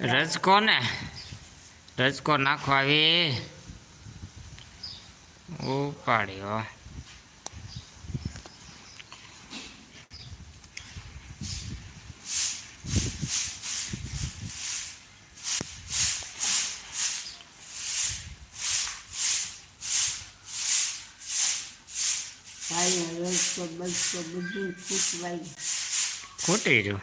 રજકો ને રજકો નાખવા આવી ઉપાડ્યો ભાઈ રસ્તો બસતો બધું ખૂટવાય ખૂટી રહ્યું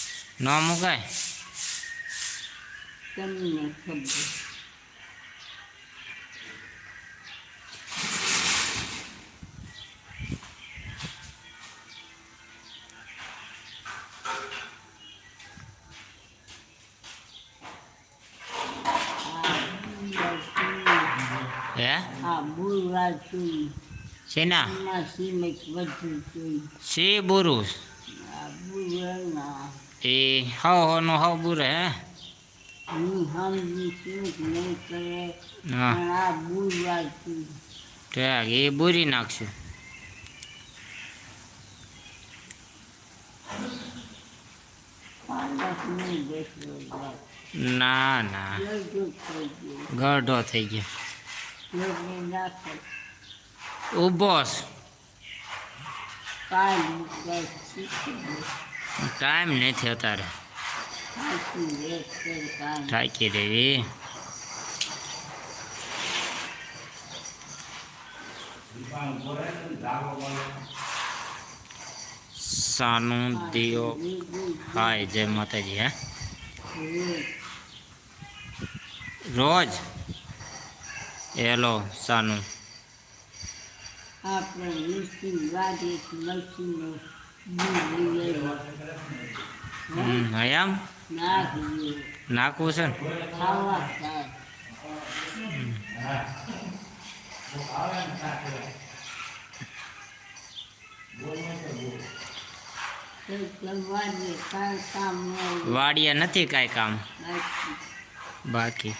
ન મુકાય. તમને ખબર. હે? આ બુરવા જોઈ બુરવાના એ હવ હોનું હવ બુરે હે હું સમજી સિમેન્ટ નહીં કરે હા પણ આ બુરવા જોઈ ઠેક એ બુરી નાખશું પાલક નહીં બેસલો જાય ના ના જલ્દી થઈ ગયું ગઢો થઈ ગયો એટલે નાખો ઊભો છે. કાલ મુકાય શીખી દે ટાઈમ નથી અત્યારે સાચું એક કર કામ થાકી રેવી સાનું દિયો હાય જય માતાજી હે રોજ હેલો સાનું આપણે મશીન વાડીએ મશીનો દૂધ લઈ હમ, એમ નાખીએ નાખવું છે ને ખાવા થાય એટલે વાડીએ કાંઈ કામ ન હોય. વાડિયા નથી કાંઈ કામ બાકી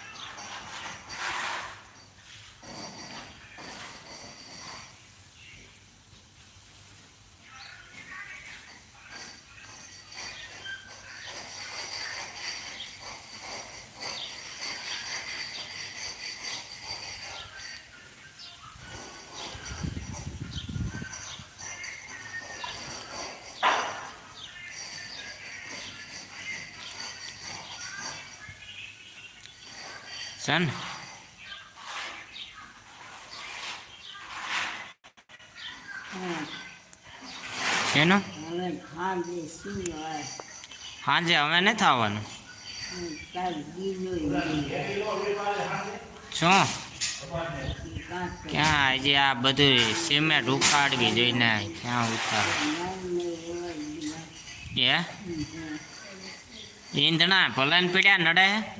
બાકી છે ને હા શેનું હવે ખાંડે સિવાય સાંજે હવે નથી આવવાનું તાર ગીલો શું કાંતો ક્યાં આજે આ બધું સિમેન્ટ ઉખાડવી જોઈને ક્યાં ઉખાડ એ ઈંધણા ભલે ને પીડ્યા નડે હે? લાગે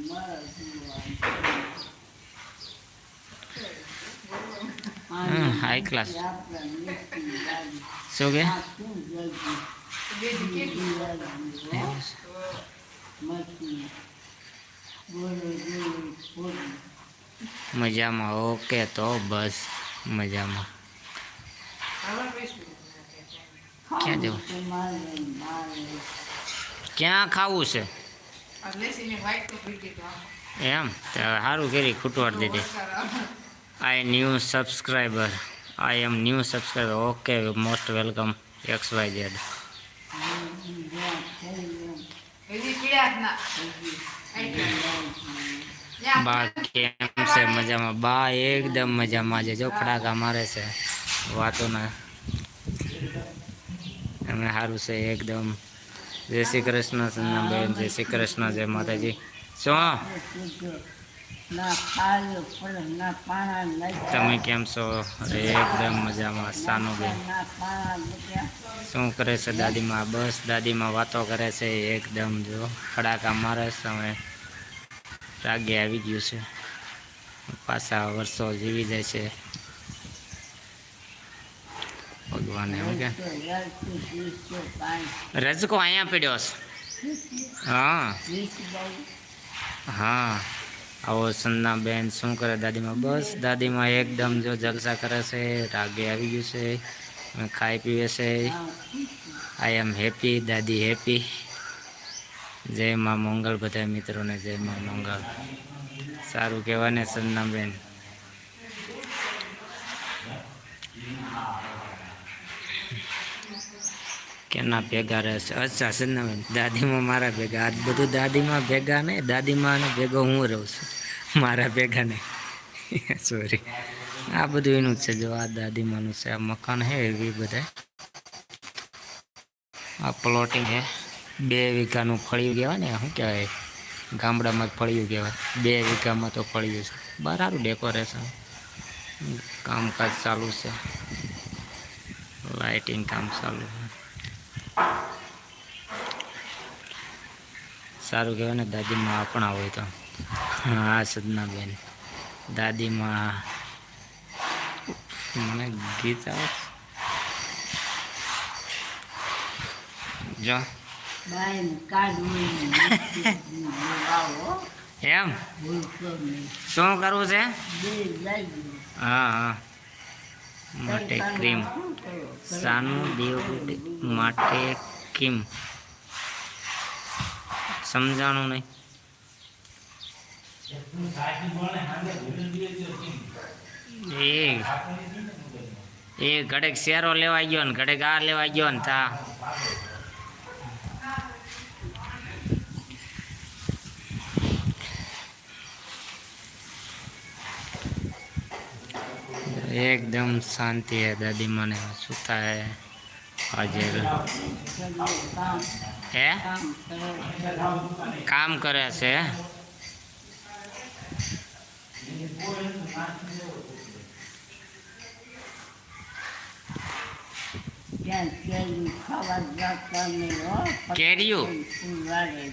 હમ હાઈ ક્લાસ શું કે બે દી કેજી એવું છે. બોલો બોલો બોલો મજામાં ઓકે તો બસ મજામાં હવે બેસવું. ક્યાં જવું? તો મારે મારે ક્યાં ખાવું છે આ લેસીને white તો પી દીધું આમ. એમ તો સારું કરી ખૂટવાડ દીધી વરસાદ આવે. I knew subscriber I am new subscriber okay most welcome X Y Z. બા કેમ છે, મજામાં. બા, એકદમ મજામાં છે. જો ફટાકા મારે છે, વાતોના. અમે સારું છે, એકદમ. જય શ્રી કૃષ્ણ સન્નાબેન જય શ્રી કૃષ્ણ, જય માતાજી. શું? તમે કેમ છો? અરે એકદમ મજામાં. સાનુબેન શું કરે છે દાદીમાં? બસ દાદીમાં વાતો કરે છે. એકદમ જો ફડાકા મારે હવે રાગે આવી ગયું છે. પાછા વર્ષો જીવી જાય છે. ભગવાન એમ કે. રજકો અહીંયા પીડ્યો છે. હા. હા. આવો બેન, શું કરે દાદીમાં? બસ, દાદીમાં એકદમ જો જલસા કરે છે, રાગે આવી ગયું છે ખાઈ પીવે છે. આઈ એમ હેપી દાદી હેપી જય માં મંગળ બધા મિત્રોને જય માં મંગળ સારું કહેવાને સન્ના સન્નાબેન કેના ભેગા રહેશે અચ્છા સન્નાબેન દાદીમાં મારા ભેગા આજ બધું દાદીમાં ભેગા ને દાદીમાં ને ભેગો હું રહું છું મારા ભેગા ને સોરી આ બધું એનું જ છે જો આ દાદીમાનું છે આ મકાન છે એવી બધા આ પ્લોટિંગ છે બે વીઘાનું ફળિયું કહેવાય ને શું કહેવાય ગામડામાં જ ફળિયું કહેવાય બે વીઘામાં તો ફળિયું છે બહાર સારું ડેકોરેશન કામકાજ ચાલુ છે લાઇટિંગ કામ ચાલુ છે સારું કહેવાય ને દાદીમાં આપણા હોય તો. હા સદનાબેન દાદીમાં મને ગીત આવે જો. એમ? શું કરવું છે? હા હા. માટે ક્રીમ. સાનું દેવગુડ માટે કિમ સમજાણું નહીં. એ એ ઘડેક શેરો લેવા ગયો ને, ઘડેક આ લેવા ગયો ને તા. એકદમ શાંતિ હે દાદી મને સુતા હે આજે કામ હે કામ કરે કામ કરે છે ત્યાં કેરી ખાવા જતા નહીં હો કેરીયું? ફૂલવાડે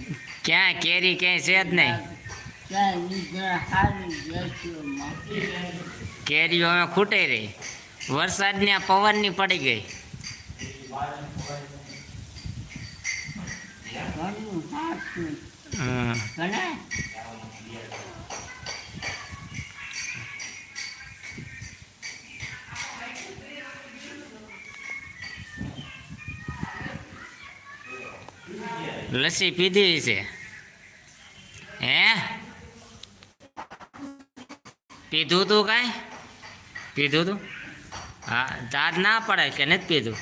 ક્યાં કેરી ક્યાંય છે જ નહીં ત્યાં ઈજરા હારી જશોમાં કેરીઓ હવે ખૂટે રહી વરસાદની આ પવનની પડી ગઈ ઘરનું હાથનું હમ. ઘણા લસ્સી પીધી છે હે પીધું તું કાંઈ પીધું તું હા દાદ ના પડે કે નથી પીધું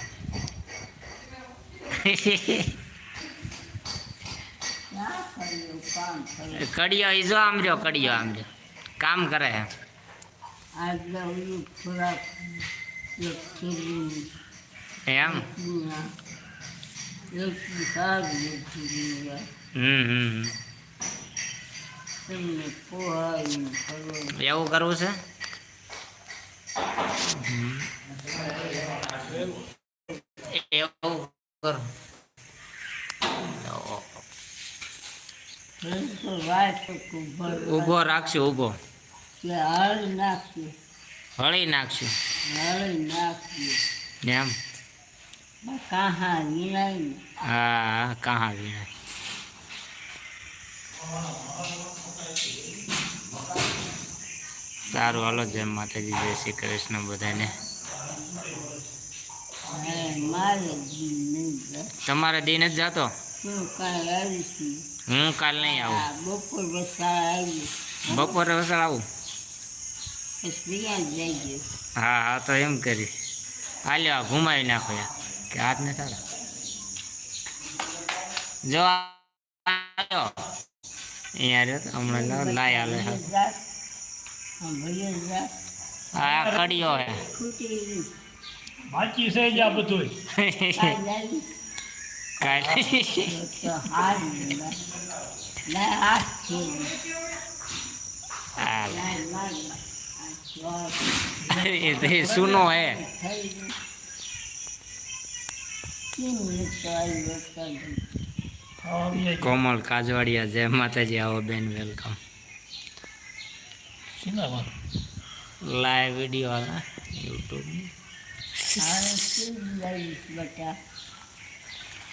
ક્યાં કર્યું કામ કર્યું કડિયો ઈજો આમ રહ્યો કડિયો આમ રહ્યો કામ કરે છે આજે ઓલું ખોરાક એક ખેલું એમ એક સારું હતું હમ હમ હમ. તમને પોહાયું કરો એવું કરવું છે ઊભો રાખશું ઊભો. હળી નાખશું હળી નાખશું હળી નાખ્યું એમ? કાહા વિનાય ને. હા કાહા વીણા સારું હાલો જય માતાજી જય શ્રી કૃષ્ણ બધાને. તમારે દિન જ જાતો. હું કાલ નહીં આવું. બપોર વસાળ આવી બપોરે વસાળ આવું? હા હા તો એમ કરી. હાલ્યો આ ઘુમાવી નાખો યાર કે હાથ ને તારા જો આવ્યો અહીંયા રહ્યો તો હમણાં લાય હાલે હા. કડિયો બાકી છે જ બધું આવી. કાલે. સુનો હે કોમલ કાજવાડિયા જય માતાજી આવો બેન વેલકમ લાઈવ વીડિયો વાળા યુટ્યુબ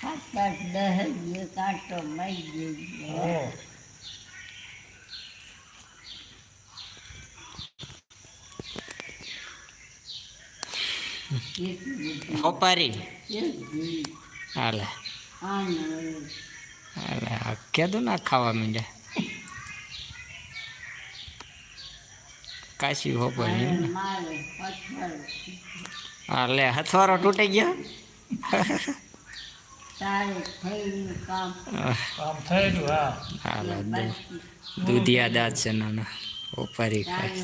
સાત આઠ દસ કાંટો મારી ગયો ખોપારી હાલે હાલે કીધું ના ખાવા માંડ્યા કાશી હોપારી હાલે હથવારો તૂટી ગયો? કામ કામ થયેલું હા. હાલે દૂધિયા દાંત છે નાના. ખોપારી ખાય.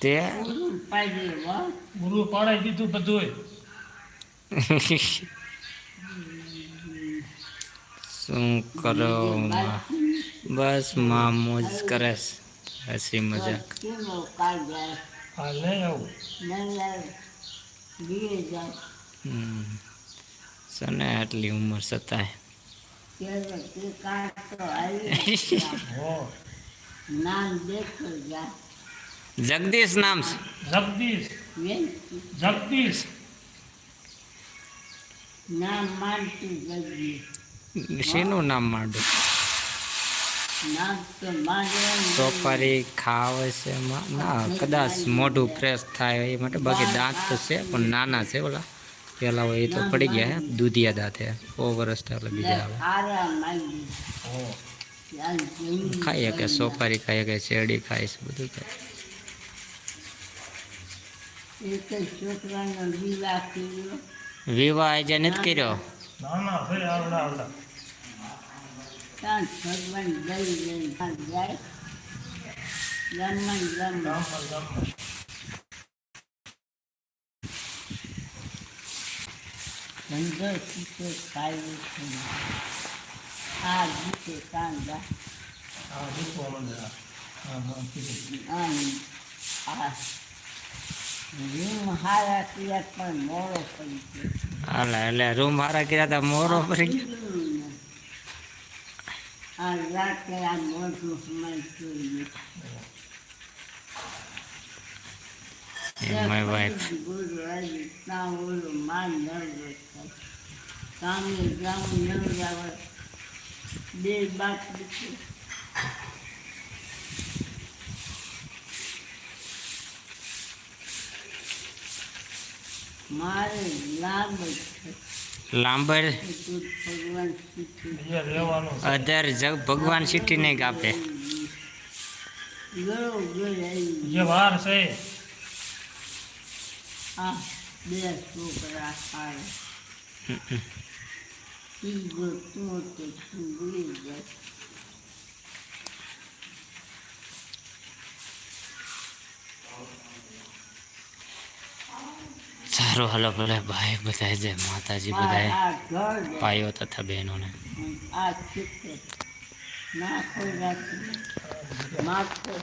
તે? પાડે ગુરુ પાડાઈ દીધું બધું શું કરો માં? બસ માં મોજ કરે છે હસી મજાક કેવો કાઢ્યા હા લઈ આવું નંદર બે જાય હમ. સને આટલી ઉંમર છતાંય ત્યારે તે કાઢતો આવી હો નામ દેખો જા જગદીશ નામ છે જગદીશ વેચી જગદીશ નામ માનતું જગી શેનું નામ માંડું? સોપારી ખાવે છે એમાં? ના કદાચ મોઢું ફ્રેશ થાય એ માટે બાકી દાંત તો છે પણ નાના છે ઓલા. પેલા હોય એ તો પડી ગયા દૂધિયા દાંત હે. સો વર્ષ થાય એટલે બીજા આવે આરા માંગી હો ચાલ જઈ ખાઈએ કે સોપારી ખાઈએ કે શેરડી ખાય છે બધું ખાય વિવાહ આજે નથી કર્યો? ના ના ભાઈ આવડા આવડા ત્યાં ભગવાન જઈ ગઈ જાય. ગામમાં ગામમાં ધંધો શીખે ખાય છે આ જીતે કાંદા રૂમ હારા કર્યા પણ મોડો પડી ગયો. એટલે રૂમ હારા કર્યા મોરો પડી ગયો આ રાતે આ મોઢું સમાય જોઈએ માય વાઈફ ગુરુ આવી ત્યાં ઓલું માન નર્વસ થાય સામે જાઉં ન જાવ બે બાત લીધી મારે લાભ છે. લાંબર અધર જગ ભગવાન સીટી નહીં કાપે જે વાર છે. આ બે છોકરા ખાય. ત્રીજો તું તો તું ભૂલી જાય. સારું હાલો ભલે ભાઈ બધા જય માતાજી આ બધાએ આ ઘર દે. ભાઈઓ તથા બહેનોને આ ચિત્ત નાખો રાખી માથે